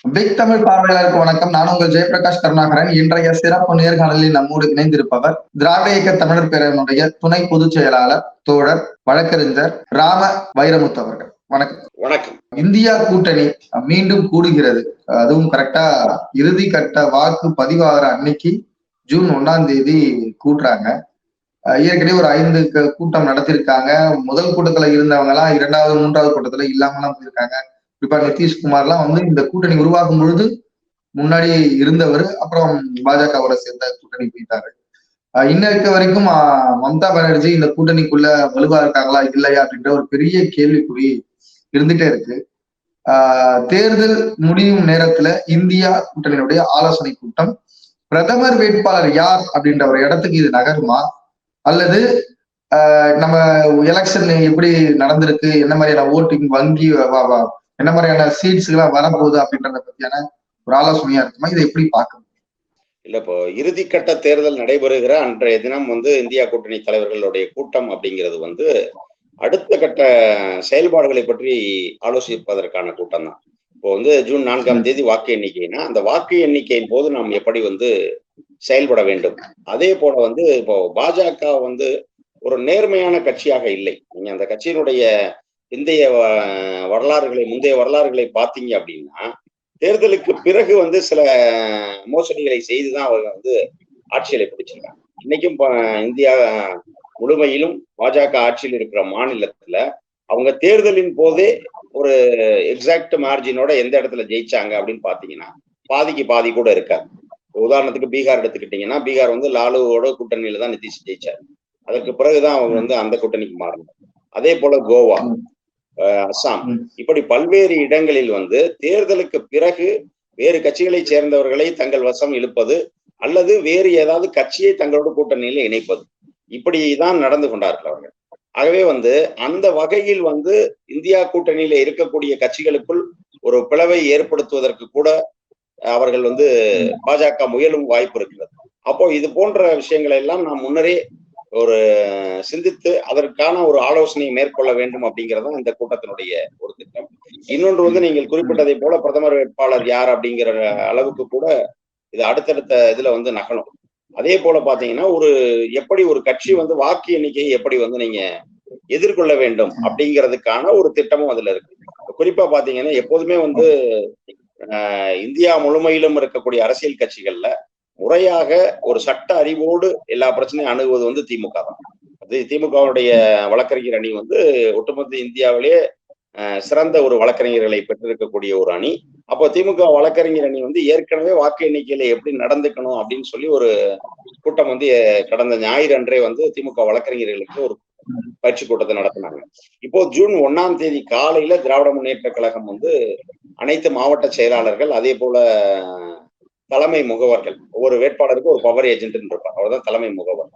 Big Tamil பார்வையாளருக்கு வணக்கம். நான் உங்கள் ஜெயபிரகாஷ் கருணாகரன். இன்றைய சிறப்பு நேர்காணலில் நம்மோடு இணைந்திருப்பவர் திராவிட இயக்க தமிழர் பேரவனுடைய துணை பொதுச் செயலாளர் தோழர் வழக்கறிஞர் ராம வைரமுத்து அவர்கள். வணக்கம். வணக்கம். இந்தியா கூட்டணி மீண்டும் கூடுகிறது. அதுவும் கரெக்டா இறுதி கட்ட வாக்கு பதிவாகிற அன்னைக்கு ஜூன் ஒன்னாம் தேதி கூட்டுறாங்க. ஏற்கனவே ஒரு ஐந்து கூட்டம் நடத்திருக்காங்க. முதல் கூட்டத்துல இருந்தவங்க எல்லாம் இரண்டாவது மூன்றாவது கூட்டத்துல இல்லாமலாம் போயிருக்காங்க. குறிப்பா நிதிஷ்குமார்லாம் வந்து இந்த கூட்டணி உருவாக்கும் பொழுது முன்னாடி இருந்தவர் அப்புறம் பாஜகவோட சேர்ந்த கூட்டணி போயிட்டாரு. இன்ன இருக்க வரைக்கும் மம்தா பானர்ஜி இந்த கூட்டணிக்குள்ள வலுவா இருக்காங்களா இல்லையா அப்படின்ற ஒரு பெரிய கேள்விக்குறி இருந்துட்டே இருக்கு. தேர்தல் முடியும் நேரத்துல இந்தியா கூட்டணியினுடைய ஆலோசனை கூட்டம் பிரதமர் வேட்பாளர் யார் அப்படின்ற ஒரு இடத்துக்கு இது நகருமா? அல்லது நம்ம எலெக்ஷன் எப்படி நடந்திருக்கு என்ன மாதிரியான ஓட்டிங் வங்கி வ- என்ன மாதிரியான சீட்ஸ் எல்லாம் வரப்போகுது அப்படின்றத பத்தியான ஒரு ஆலோசனையா இருக்குமா? இதை எப்படி பார்க்க இல்ல இப்போ இறுதிக்கட்ட தேர்தல் நடைபெறுகிற அன்றைய தினம் வந்து இந்தியா கூட்டணி தலைவர்களுடைய கூட்டம் அப்படிங்கிறது வந்து அடுத்த கட்ட செயல்பாடுகளை பற்றி ஆலோசிப்பதற்கான கூட்டம் தான். இப்போ வந்து ஜூன் நான்காம் தேதி வாக்கு எண்ணிக்கைனா அந்த வாக்கு எண்ணிக்கையின் போது நாம் எப்படி வந்து செயல்பட வேண்டும்? அதே போல வந்து இப்போ பாஜக வந்து ஒரு நேர்மையான கட்சியாக இல்லை. நீங்க அந்த கட்சியினுடைய இந்திய வ- வரலாறுகளை முந்தைய வரலாறுகளை பார்த்தீங்க அப்படின்னா தேர்தலுக்கு பிறகு வந்து சில மோசடிகளை செய்துதான் அவங்க வந்து ஆட்சிகளை பிடிச்சிருக்காங்க. இன்னைக்கும் இந்தியா முழுமையிலும் பாஜக ஆட்சியில் இருக்கிற மாநிலத்துல அவங்க தேர்தலின் போதே ஒரு எக்ஸாக்ட் மார்ஜினோட எந்த இடத்துல ஜெயிச்சாங்க அப்படின்னு பாத்தீங்கன்னா பாதிக்கு பாதி கூட இருக்காது. உதாரணத்துக்கு பீகார் எடுத்துக்கிட்டீங்கன்னா பீகார் வந்து லாலுவோட கூட்டணியில தான் நிதிஷ் ஜெயிச்சார். அதற்கு பிறகுதான் அவங்க வந்து அந்த கூட்டணிக்கு மாறணும் அதே போல கோவா. அஸ்ஸாம் ம். இப்படி பல்வேறு இடங்களில் வந்து தேர்தலுக்கு பிறகு வேறு கட்சிகளை சேர்ந்தவர்களை தங்கள் வசம் இழுப்பது அல்லது வேறு ஏதாவது கட்சியை தங்களோட கூட்டணியில் இணைப்பது. இப்படிதான் நடந்து கொண்டார்கள் அவர்கள். ஆகவே வந்து அந்த வகையில் வந்து இந்தியா கூட்டணியில இருக்கக்கூடிய கட்சிகளுக்குள் ஒரு பிளவை ஏற்படுத்துவதற்கு கூட அவர்கள் வந்து பாஜக முயலும் வாய்ப்பு இருக்கிறது. அப்போ இது போன்ற விஷயங்களை எல்லாம் நாம் முன்னரே ஒரு சிந்தித்து அதற்கான ஒரு ஆலோசனையை மேற்கொள்ள வேண்டும் அப்படிங்கிறது தான் இந்த கூட்டத்தினுடைய ஒரு திட்டம். இன்னொன்று வந்து நீங்கள் குறிப்பிட்டதை போல பிரதமர் வேட்பாளர் யார் அப்படிங்கிற அளவுக்கு கூட இது அடுத்தடுத்த இதுல வந்து நகலும். அதே போல பாத்தீங்கன்னா ஒரு எப்படி ஒரு கட்சி வந்து வாக்கு எண்ணிக்கையை எப்படி வந்து நீங்க எதிர்கொள்ள வேண்டும் அப்படிங்கிறதுக்கான ஒரு திட்டமும் அதுல இருக்கு. குறிப்பா பாத்தீங்கன்னா எப்போதுமே வந்து இந்தியா முழுமையிலும் இருக்கக்கூடிய அரசியல் கட்சிகள்ல முறையாக ஒரு சட்ட அறிவோடு எல்லா பிரச்சனையும் அணுகுவது வந்து திமுக தான். அது திமுகவுடைய வழக்கறிஞர் அணி வந்து ஒட்டுமொத்த இந்தியாவிலேயே சிறந்த ஒரு வழக்கறிஞர்களை பெற்றிருக்கக்கூடிய ஒரு அணி. அப்போ திமுக வழக்கறிஞர் அணி வந்து ஏற்கனவே வாக்கு எண்ணிக்கையில எப்படி நடந்துக்கணும் அப்படின்னு சொல்லி ஒரு கூட்டம் வந்து கடந்த ஞாயிறு அன்றே வந்து திமுக வழக்கறிஞர்களுக்கு ஒரு பயிற்சி கூட்டத்தை நடத்தினாங்க. இப்போ ஜூன் ஒன்னாம் தேதி காலையில திராவிட முன்னேற்ற கழகம் வந்து அனைத்து மாவட்ட செயலாளர்கள் அதே போல தலைமை முகவர்கள் ஒரு வேட்பாளருக்கு ஒரு பவர் ஏஜென்ட் இருப்பார் அவர் தான் தலைமை முகவர்.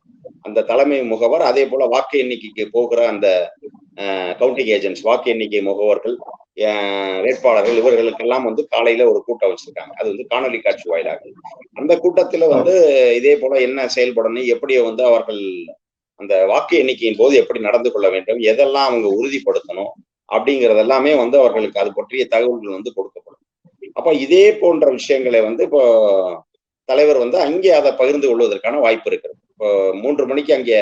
அந்த தலைமை முகவர் அதே போல வாக்கு எண்ணிக்கைக்கு போகிற அந்த கவுண்டிங் ஏஜென்ட்ஸ் வாக்கு எண்ணிக்கை முகவர்கள் வேட்பாளர்கள் இவர்களுக்கெல்லாம் வந்து காலையில ஒரு கூட்டம் வச்சிருக்காங்க. அது வந்து காணொலி காட்சி வாயிலாக. அந்த கூட்டத்துல வந்து இதே போல என்ன செயல்படணும் எப்படி வந்து அவர்கள் அந்த வாக்கு எண்ணிக்கையின் போது எப்படி நடந்து கொள்ள வேண்டும் எதெல்லாம் அவங்க உறுதிப்படுத்தணும் அப்படிங்கிறது எல்லாமே வந்து அவர்களுக்கு அது பற்றிய தகவல்கள் வந்து கொடுக்கப்படும். அப்ப இதே போன்ற விஷயங்களை வந்து இப்போ தலைவர் வந்து அங்கே அதை பகிர்ந்து கொள்வதற்கான வாய்ப்பு இருக்கிறது. இப்போ மூன்று மணிக்கு அங்கே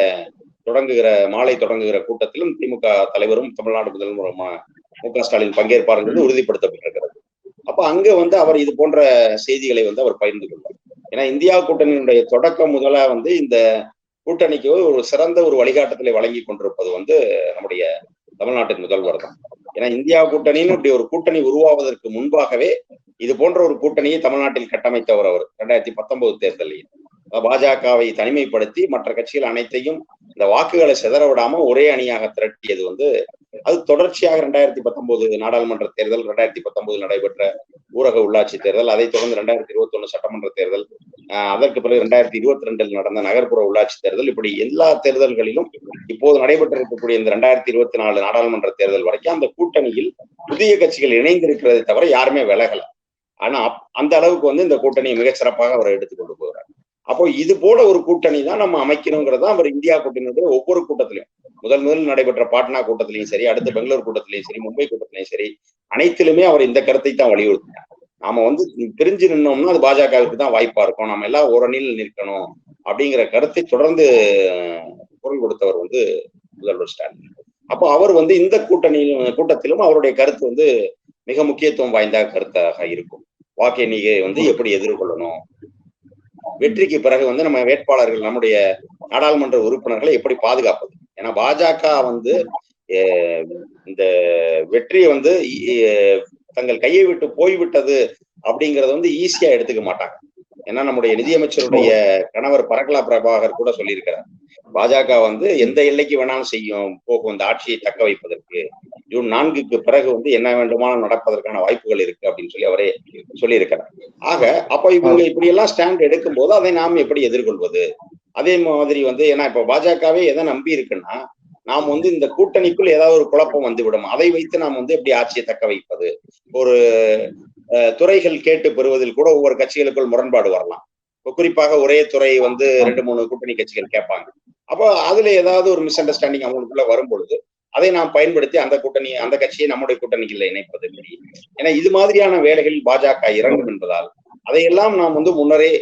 தொடங்குகிற மாலை தொடங்குகிற கூட்டத்திலும் திமுக தலைவரும் தமிழ்நாடு முதல்வருமா மு க ஸ்டாலின் பங்கேற்பாருங்கிறது உறுதிப்படுத்தப்பட்டிருக்கிறது. அப்ப அங்க வந்து அவர் இது போன்ற செய்திகளை வந்து அவர் பகிர்ந்து கொள்வார். ஏன்னா இந்தியா கூட்டணியினுடைய தொடக்கம் முதலா வந்து இந்த கூட்டணிக்கு ஒரு சிறந்த ஒரு வழிகாட்டத்திலே வழங்கி கொண்டிருப்பது வந்து நம்முடைய தமிழ்நாட்டின் முதல்வர் தான் ஏன்னா இந்தியா கூட்டணின்னு இப்படி ஒரு கூட்டணி உருவாவதற்கு முன்பாகவே இது போன்ற ஒரு கூட்டணியை தமிழ்நாட்டில் கட்டமைத்தவர் அவர். ரெண்டாயிரத்தி பத்தொன்பது தேர்தலில் பாஜகவை தனிமைப்படுத்தி மற்ற கட்சிகள் அனைத்தையும் இந்த வாக்குகளை சிதற விடாம ஒரே அணியாக திரட்டியது வந்து அது தொடர்ச்சியாக ரெண்டாயிரத்தி பத்தொன்பது நாடாளுமன்ற தேர்தல் ரெண்டாயிரத்தி பத்தொன்பது நடைபெற்ற ஊரக உள்ளாட்சி தேர்தல் அதைத் தொடர்ந்து ரெண்டாயிரத்தி இருபத்தி ஒண்ணு சட்டமன்ற தேர்தல் அதற்கு பிறகு ரெண்டாயிரத்தி இருபத்தி ரெண்டில் நடந்த நகர்ப்புற உள்ளாட்சி தேர்தல் இப்படி எல்லா தேர்தல்களிலும் இப்போது நடைபெற்றிருக்கக்கூடிய இந்த ரெண்டாயிரத்தி இருபத்தி நாலு நாடாளுமன்ற தேர்தல் வரைக்கும் அந்த கூட்டணியில் புதிய கட்சிகள் இணைந்திருக்கிறதை தவிர யாருமே விலகல. ஆனா அப்- அந்த அளவுக்கு வந்து இந்த கூட்டணியை மிக சிறப்பாக அவர் எடுத்துக்கொண்டு போகிறார். அப்போ இது போல ஒரு கூட்டணி தான் நம்ம அமைக்கணுங்கிறது தான் அவர் இந்தியா கூட்டணியுடைய ஒவ்வொரு கூட்டத்திலையும் முதல் முதல் நடைபெற்ற பாட்னா கூட்டத்திலையும் சரி அடுத்த பெங்களூர் கூட்டத்திலையும் சரி மும்பை கூட்டத்திலையும் சரி அனைத்திலுமே அவர் இந்த கருத்தை தான் வலியுறுத்தினார். நாம வந்து பிரிஞ்சு நின்னோம்னா அது பாஜகவுக்கு தான் வாய்ப்பா இருக்கும். நம்ம எல்லாம் ஒரு அணியில் நிற்கணும் அப்படிங்கிற கருத்தை தொடர்ந்து குரல் கொடுத்தவர் வந்து முதல்வர் ஸ்டாலின். அப்போ அவர் வந்து இந்த கூட்டணியில் கூட்டத்திலும் அவருடைய கருத்து வந்து மிக முக்கியத்துவம் வாய்ந்த கருத்தாக இருக்கும். வாக்கு எண்ணிக்கை வந்து எப்படி எதிர்கொள்ளணும்? வெற்றிக்கு பிறகு வந்து நம்ம வேட்பாளர்கள் நம்முடைய நாடாளுமன்ற உறுப்பினர்களை எப்படி பாதுகாப்பது? ஏன்னா பாஜக வந்து இந்த வெற்றியை வந்து தங்கள் கையை விட்டு போய்விட்டது அப்படிங்கறத வந்து ஈஸியா எடுத்துக்க மாட்டாங்க. ஏன்னா நம்முடைய நிதியமைச்சருடைய கணவர் பரகலா பிரபாகர் கூட சொல்லியிருக்கிறார். பாஜக வந்து எந்த எல்லைக்கு வேணாலும் செய்யும் போகும் இந்த ஆட்சியை தக்க வைப்பதற்கு. ஜூன் நான்குக்கு பிறகு வந்து என்ன வேண்டுமானாலும் நடப்பதற்கான வாய்ப்புகள் இருக்கு அப்படின்னு சொல்லி அவரே சொல்லியிருக்கிறார். ஆக அப்ப இவங்க இப்படி எல்லாம் ஸ்டாண்ட் எடுக்கும் போது அதை நாம் எப்படி எதிர்கொள்வது? அதே மாதிரி வந்து ஏன்னா இப்ப பாஜகவே எதை நம்பி இருக்குன்னா நாம் வந்து இந்த கூட்டணிக்குள் ஏதாவது ஒரு குழப்பம் வந்துவிடும் அதை வைத்து நாம் வந்து எப்படி ஆட்சியை தக்க வைப்பது? ஒரு துறைகள் கேட்டு பெறுவதில் கூட ஒவ்வொரு கட்சிகளுக்குள் முரண்பாடு வரலாம். குறிப்பாக ஒரே துறை வந்து ரெண்டு மூணு கூட்டணி கட்சிகள் கேட்பாங்க. அப்போ அதுல ஏதாவது ஒரு மிஸ் அண்டர்ஸ்டாண்டிங் அவங்களுக்குள்ள வரும் பொழுது அதை நாம் பயன்படுத்தி அந்த கூட்டணி அந்த கட்சியை நம்முடைய கூட்டணிக்குள்ள இணைப்பது ஏன்னா இது மாதிரியான வேலைகளில் பாஜக இறங்கும் என்பதால் அதையெல்லாம் நாம் வந்து முன்னரே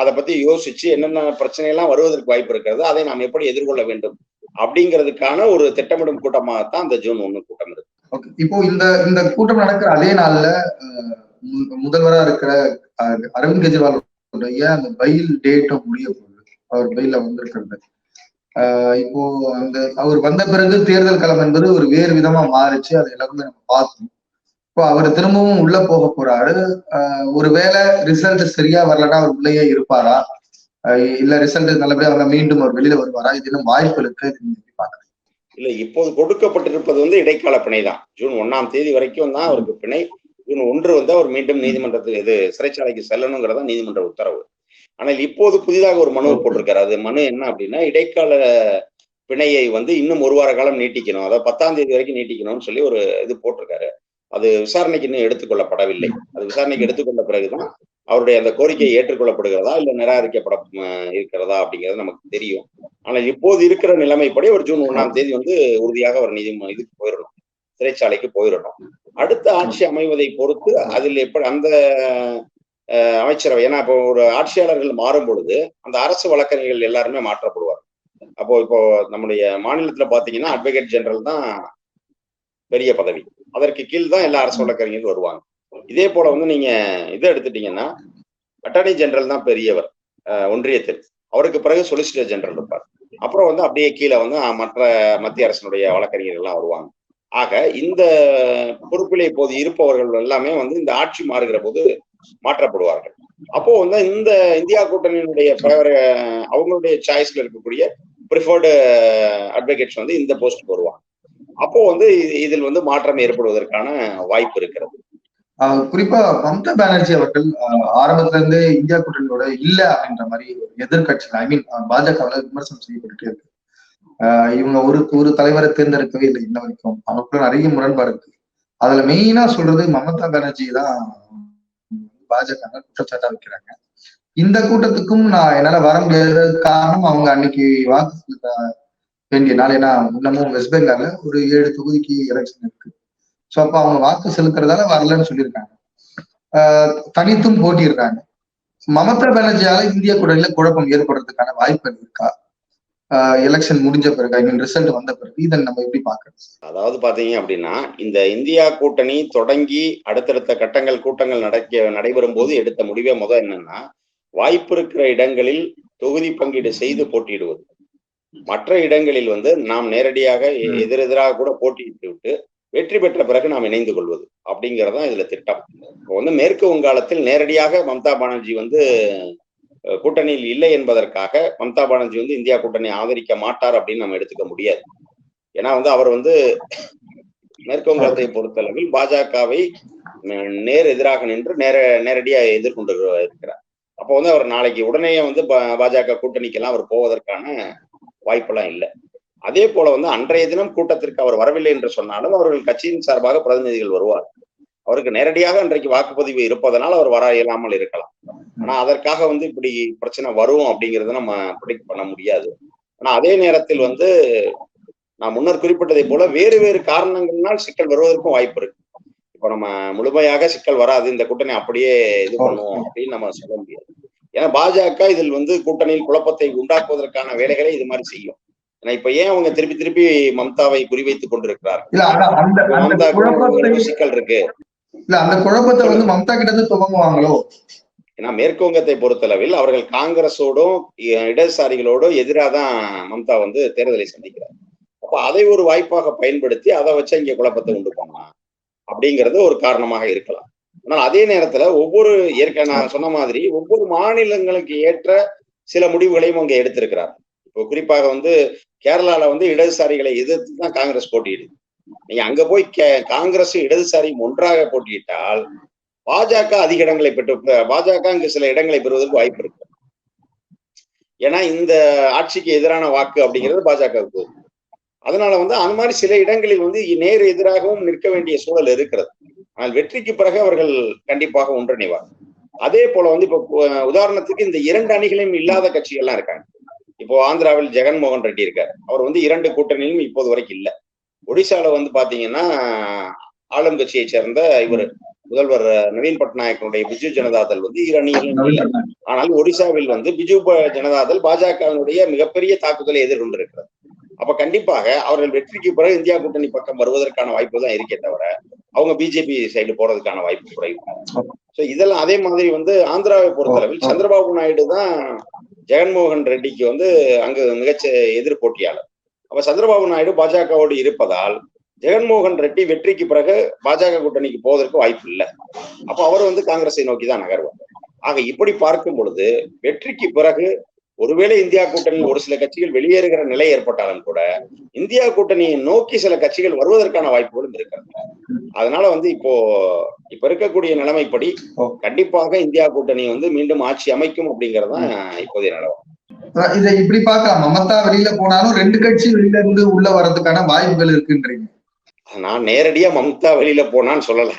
அதை பத்தி யோசிச்சு என்னென்ன பிரச்சனை எல்லாம் வருவதற்கு வாய்ப்பு இருக்கிறது அதை நாம் எப்படி எதிர்கொள்ள வேண்டும் அப்படிங்கிறதுக்கான ஒரு திட்டமிடும் கூட்டமாகத்தான் அந்த ஜூன் ஒண்ணு கூட்டம் இருக்கு. இப்போ இந்த இந்த கூட்டம் நடக்கிற அதே நாள்ல முதல்வரா இருக்கிற அரவிந்த் கெஜ்ரிவால் அந்த பயில் டேட்டும் முடிய போகுது. அவர் பயில வந்திருக்கிறது. இப்போ அந்த அவர் வந்த பிறகு தேர்தல் களம் என்பது ஒரு வேறு விதமா மாறுச்சு. அதை எல்லாருமே நம்ம பார்த்தோம் இப்போ அவர் திரும்பவும் உள்ள போக போறாரு. ஒருவேளை ரிசல்ட் சரியா வரலன்னா அவர் உள்ளேயே இருப்பாரா? இல்ல ரிசல்ட் நல்லபடியா அவங்க மீண்டும் அவர் வெளியில வருவாரா? இது இன்னும் வாய்ப்பு இருக்கு பாக்குறேன் இல்ல இப்போது கொடுக்கப்பட்டிருப்பது வந்து இடைக்கால பிணை தான். ஜூன் ஒன்னாம் தேதி வரைக்கும் தான் அவருக்கு பிணை. ஜூன் ஒன்று வந்து அவர் மீண்டும் நீதிமன்றத்துக்கு இது சிறைச்சாலைக்கு செல்லணுங்கிறதா நீதிமன்ற உத்தரவு. ஆனால் இப்போது புதிதாக ஒரு மனு போட்டிருக்காரு. அது மனு என்ன அப்படின்னா இடைக்கால பிணையை வந்து இன்னும் ஒரு வார காலம் நீட்டிக்கணும். அதாவது பத்தாம் தேதி வரைக்கும் நீட்டிக்கணும்னு சொல்லி ஒரு இது போட்டிருக்காரு. அது விசாரணைக்கு இன்னும் எடுத்துக்கொள்ளப்படவில்லை. அது விசாரணைக்கு எடுத்துக்கொண்ட பிறகுதான் அவருடைய அந்த கோரிக்கை ஏற்றுக்கொள்ளப்படுகிறதா இல்ல நிராகரிக்கப்பட இருக்கிறதா அப்படிங்கிறது நமக்கு தெரியும். ஆனால் இப்போது இருக்கிற நிலைமைப்படி ஒரு ஜூன் ஒன்னாம் தேதி வந்து உறுதியாக அவர் நீதி இதுக்கு போயிடணும். சிறைச்சாலைக்கு போயிடணும். அடுத்த ஆட்சி அமைவதை பொறுத்து அதில் எப்படி அந்த அமைச்சரவை. ஏன்னா இப்போ ஒரு ஆட்சியாளர்கள் மாறும் பொழுது அந்த அரசு வழக்கறிஞர்கள் எல்லாருமே மாற்றப்படுவார் அப்போ இப்போ நம்முடைய மாநிலத்துல பாத்தீங்கன்னா அட்வொகேட் ஜெனரல் தான் பெரிய பதவி. அதற்கு கீழ் தான் எல்லா அரசு வழக்கறிஞர்கள் வருவாங்க. இதே போல வந்து நீங்க இதை எடுத்துட்டீங்கன்னா அட்டர்னி ஜெனரல் தான் பெரியவர். ஒன்றியத்தில். அவருக்கு பிறகு சொலிசிட்டர் ஜெனரல் இருப்பார். அப்புறம் வந்து அப்படியே கீழே வந்து மற்ற மத்திய அரசினுடைய வழக்கறிஞர்கள் எல்லாம் வருவாங்க. ஆக இந்த பொறுப்பில் இப்போது இருப்பவர்கள் எல்லாமே வந்து இந்த ஆட்சி மாறுகிற போது மாற்றப்படுவார்கள். அப்போ வந்து இந்த இந்தியா கூட்டணியினுடைய அவங்களுடைய சாய்ஸ்ல இருக்கக்கூடிய ப்ரிஃபர்டு அட்வொகேட்ஸ் வந்து இந்த போஸ்ட் வருவாங்க. அப்போ வந்து இதில் வந்து மாற்றம் ஏற்படுவதற்கான வாய்ப்பு இருக்கிறது. குறிப்பா மம்தா பானர்ஜி அவர்கள் ஆரம்பத்துல இருந்தே இந்தியா கூட்டணியோட இல்ல அப்படின்ற மாதிரி எதிர்கட்சிகள் ஐ மீன் பாஜகவில் விமர்சனம் செய்யப்பட்டுட்டே இருக்கு. இவங்க ஒரு ஒரு தலைவரை தேர்ந்தெடுக்கவே இல்லை இன்ன வரைக்கும். அவங்களுக்குள்ள நிறைய முரண்பாடு இருக்கு. அதுல மெயினா சொல்றது மமதா பானர்ஜி தான் பாஜக குற்றச்சாட்டா வைக்கிறாங்க. இந்த கூட்டத்துக்கும் நான் என்னால வர முடியாத காரணம் அவங்க அன்னைக்கு வாக்கு செலுத்த வேண்டிய நாள். ஏன்னா இன்னமும் வெஸ்ட் பெங்கால்ல ஒரு ஏழு தொகுதிக்கு எலெக்ஷன் இருக்கு. ஸோ அப்ப அவங்க வாக்கு செலுத்துறதால வரலன்னு சொல்லியிருக்காங்க. தனித்தும் போட்டியிருக்காங்க மமதா பானர்ஜியால இந்திய கூட்டணியில குழப்பம் ஏற்படுறதுக்கான வாய்ப்புகள் இருக்கா? எலெக்ஷன் முடிஞ்ச பிறகு ஐ மீன் ரிசல்ட் வந்த பிறகு இதை நம்ம எப்படி பாக்குறது அதாவது பாத்தீங்க அப்படின்னா இந்த இந்தியா கூட்டணி தொடங்கி அடுத்தடுத்த கட்டங்கள் கூட்டங்கள் நடக்க நடைபெறும் போது எடுத்த முடிவே முதல் என்னன்னா வாய்ப்பு இருக்கிற இடங்களில் தொகுதி பங்கீடு செய்து போட்டியிடுவது. மற்ற இடங்களில் வந்து நாம் நேரடியாக எதிரெதிராக கூட போட்டியிட்டு விட்டு வெற்றி பெற்ற பிறகு நாம் இணைந்து கொள்வது. அப்படிங்கறதான் இதுல திட்டம். இப்போ வந்து மேற்கு வங்காளத்தில் நேரடியாக மம்தா பானர்ஜி வந்து கூட்டணியில் இல்லை என்பதற்காக மம்தா பானர்ஜி வந்து இந்தியா கூட்டணி ஆதரிக்க மாட்டார் அப்படின்னு நம்ம எடுத்துக்க முடியாது. ஏன்னா வந்து அவர் வந்து மேற்கு வங்கத்தை பொறுத்தளவில் பாஜகவை நேர் எதிராக நின்று நேர நேரடியாக எதிர்கொண்டு இருக்கிறார் அப்போ வந்து அவர் நாளைக்கு உடனே வந்து பாஜக கூட்டணிக்கெல்லாம் அவர் போவதற்கான வாய்ப்பெல்லாம் இல்லை. அதே போல வந்து அன்றைய தினம் கூட்டத்திற்கு அவர் வரவில்லை என்று சொன்னாலும் அவர்கள் கட்சியின் சார்பாக பிரதிநிதிகள் வருவார் அவருக்கு நேரடியாக அன்றைக்கு வாக்குப்பதிவு இருப்பதனால் அவர் வர இயலாமல் இருக்கலாம். ஆனா அதற்காக வந்து இப்படி பிரச்சனை வரும் அப்படிங்கறத நம்ம ப்ரிடிக்ட் பண்ண முடியாது. ஆனா அதே நேரத்தில் வந்து நான் முன்னர் குறிப்பிட்டதை போல வேறு வேறு காரணங்கள்னால் சிக்கல் வருவதற்கும் வாய்ப்பு இருக்கு. இப்ப நம்ம முழுமையாக சிக்கல் வராது இந்த கூட்டணி அப்படியே இது பண்ணுவோம் அப்படின்னு நம்ம சொல்ல முடியாது. ஏன்னா பாஜக இதில் வந்து கூட்டணியில் குழப்பத்தை உண்டாக்குவதற்கான வேலைகளை இது மாதிரி செய்யும். ஏன்னா இப்ப ஏன் அவங்க திருப்பி திருப்பி மம்தாவை குறிவைத்துக் கொண்டிருக்கிறார் சிக்கல் இருக்கு. இல்ல அந்த குழப்பத்தை வந்து மம்தா கிட்ட இருந்து துவங்குவாங்களோ? ஏன்னா மேற்குவங்கத்தை பொறுத்தளவில் அவர்கள் காங்கிரஸோடும் இடதுசாரிகளோடும் எதிராக தான் மம்தா வந்து தேர்தலை சந்திக்கிறார். அப்ப அதை ஒரு வாய்ப்பாக பயன்படுத்தி அதை வச்சு இங்க குழப்பத்தை உண்டு பண்ணலாம் அப்படிங்கிறது ஒரு காரணமாக இருக்கலாம். ஆனால் அதே நேரத்துல ஒவ்வொரு ஏற்கனவே நான் சொன்ன மாதிரி ஒவ்வொரு மாநிலங்களுக்கு ஏற்ற சில முடிவுகளையும் அங்க எடுத்திருக்கிறார். இப்போ குறிப்பாக வந்து கேரளால வந்து இடதுசாரிகளை எதிர்த்து தான் காங்கிரஸ் போட்டியிடுது. நீங்க அங்க போய் கே- காங்கிரஸ் இடதுசாரியும் ஒன்றாக போட்டியிட்டால் பாஜக அதிக இடங்களை பெற்று பாஜக இங்கு சில இடங்களை பெறுவதற்கு வாய்ப்பு இருக்கு. ஏன்னா இந்த ஆட்சிக்கு எதிரான வாக்கு அப்படிங்கிறது பாஜகவுக்கு. அதனால வந்து அந்த மாதிரி சில இடங்களில் வந்து நேர் எதிராகவும் நிற்க வேண்டிய சூழல் இருக்கிறது. ஆனால் வெற்றிக்கு பிறகு அவர்கள் கண்டிப்பாக ஒன்றிணைவார் அதே போல வந்து இப்போ உதாரணத்துக்கு இந்த இரண்டு அணிகளையும் இல்லாத கட்சிகள்லாம் இருக்காங்க. இப்போ ஆந்திராவில் ஜெகன்மோகன் ரெட்டி இருக்காரு. அவர் வந்து இரண்டு கூட்டணியிலும் இப்போது வரைக்கும் இல்ல. ஒடிசால வந்து பாத்தீங்கன்னா ஆளும் கட்சியை சேர்ந்த இவர். முதல்வர் நவீன் பட்நாயக்கனுடைய பிஜு ஜனதாதள் வந்து இரு ஆனால் ஒடிசாவில் வந்து பிஜு ஜனதாதள் பாஜகவினுடைய மிகப்பெரிய தாக்குதலை எதிர்கொண்டிருக்கிறது. அப்ப கண்டிப்பாக அவர்கள் வெற்றிக்கு பிறகு இந்தியா கூட்டணி பக்கம் வருவதற்கான வாய்ப்பு தான் இருக்கே தவிர அவங்க பிஜேபி சைடு போறதுக்கான வாய்ப்பு குறைவு. சோ இதெல்லாம் அதே மாதிரி வந்து ஆந்திராவை பொறுத்தளவில் சந்திரபாபு நாயுடு தான் ஜெகன்மோகன் ரெட்டிக்கு வந்து அங்கு மிகச்ச எதிர் போட்டியாளர். அப்ப சந்திரபாபு நாயுடு பாஜகவோடு இருப்பதால் ஜெகன்மோகன் ரெட்டி வெற்றிக்கு பிறகு பாஜக கூட்டணிக்கு போவதற்கு வாய்ப்பு இல்லை. அப்ப அவர் வந்து காங்கிரஸை நோக்கி தான் நகர்வார். ஆக இப்படி பார்க்கும் பொழுது வெற்றிக்கு பிறகு ஒருவேளை இந்தியா கூட்டணியில் ஒரு சில கட்சிகள் வெளியேறுகிற நிலை ஏற்பட்டாலும் கூட இந்தியா கூட்டணியை நோக்கி சில கட்சிகள் வருவதற்கான வாய்ப்புகளும் இருக்கிறது. அதனால வந்து இப்போ இப்ப இருக்கக்கூடிய நிலைமைப்படி கண்டிப்பாக இந்தியா கூட்டணி வந்து மீண்டும் ஆட்சி அமைக்கும் அப்படிங்கறது இப்போதைய நிலவரம். இதை இப்படி பார்க்கலாம். மமதா வெளியில போனாலும் ரெண்டு கட்சி வெளியில இருந்து உள்ள வர்றதுக்கான வாய்ப்புகள் இருக்குன்றீங்க. நான் நேரடியா மம்தா வெளியில போனான்னு சொல்லல.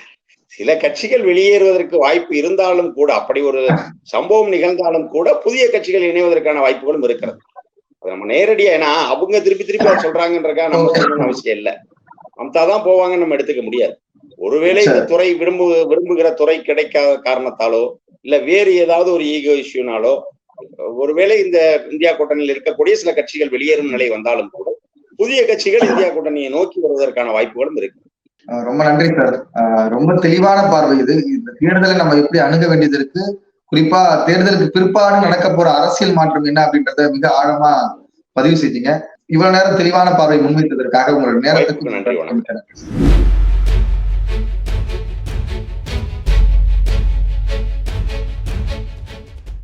சில கட்சிகள் வெளியேறுவதற்கு வாய்ப்பு இருந்தாலும் கூட அப்படி ஒரு சம்பவம் நிகழ்ந்தாலும் கூட புதிய கட்சிகள் இணைவதற்கான வாய்ப்புகளும் இருக்கிறது. அது நம்ம நேரடியா ஏன்னா அவங்க திருப்பி திருப்பி சொல்றாங்கன்றக்கா நம்ம சொல்லணும்னு அவசியம் இல்லை. மம்தா தான் போவாங்கன்னு நம்ம எடுத்துக்க முடியாது. ஒருவேளை இந்த துறை விரும்பு விரும்புகிற துறை கிடைக்காத காரணத்தாலோ இல்ல வேறு ஏதாவது ஒரு ஈகோ இஷ்யூனாலோ ஒருவேளை இந்த இந்தியா கூட்டணியில் இருக்கக்கூடிய சில கட்சிகள் வெளியேறும் நிலை வந்தாலும் கூட புதிய கட்சிகள் இந்தியா கூட்டணியை நோக்கி வருவதற்கான வாய்ப்புகளும் இருக்கு. ரொம்ப நன்றி சார். ரொம்ப தெளிவான பார்வை இது. இந்த தேர்தலை நம்ம எப்படி அணுக வேண்டியது இருக்கு? குறிப்பா தேர்தலுக்கு பிற்பாடு நடக்க போற அரசியல் மாற்றம் என்ன அப்படின்றத மிக ஆழமா பதிவு செஞ்சீங்க இவ்வளவு நேரம் தெளிவான பார்வை முன்வைத்ததற்காக உங்களோட நேரத்துக்கு நன்றி, வணக்கம். மிக்க நன்றி.